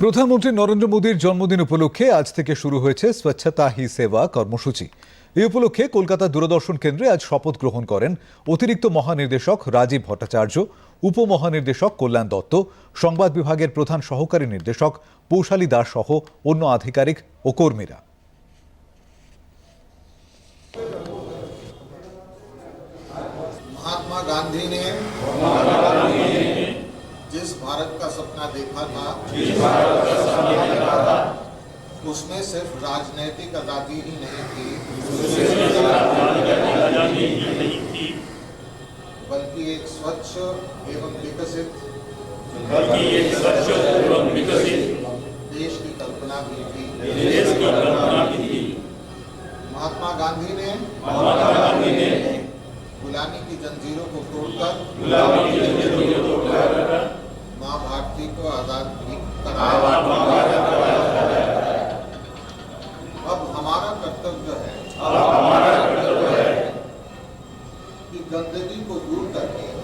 প্রধানমন্ত্রী নরেন্দ্র মোদীর জন্মদিন উপলক্ষে আজ থেকে শুরু হয়েছে স্বচ্ছতা হি সেবা কর্মসূচি। এই উপলক্ষে কলকাতা দূরদর্শন কেন্দ্রে আজ শপথ গ্রহণ করেন অতিরিক্ত মহানির্দেশক রাজীব ভট্টাচার্য, উপমহানির্দেশক কল্যাণ দত্ত, সংবাদ বিভাগের প্রধান সহকারী নির্দেশক পৌশালী দাস সহ অন্য আধিকারিক ও কর্মীরা। महात्मा गांधी ने जिस भारत का सपना देखा था। उसमें सिर्फ़ राजनीतिक आज़ादी ही नहीं थी। बल्कि एक स्वच्छ एवं विकसित बल्कि एक स्वच्छ एवं विकसित देश की कल्पना भी थी देश की कल्पना थी महात्मा गांधी ने महात्मा गांधी ने गुलामी की जंजीरों को तोड़कर माँ भारती को आज़ाद भी कराया अब हमारा कर्तव्य है कि गंदगी को दूर करके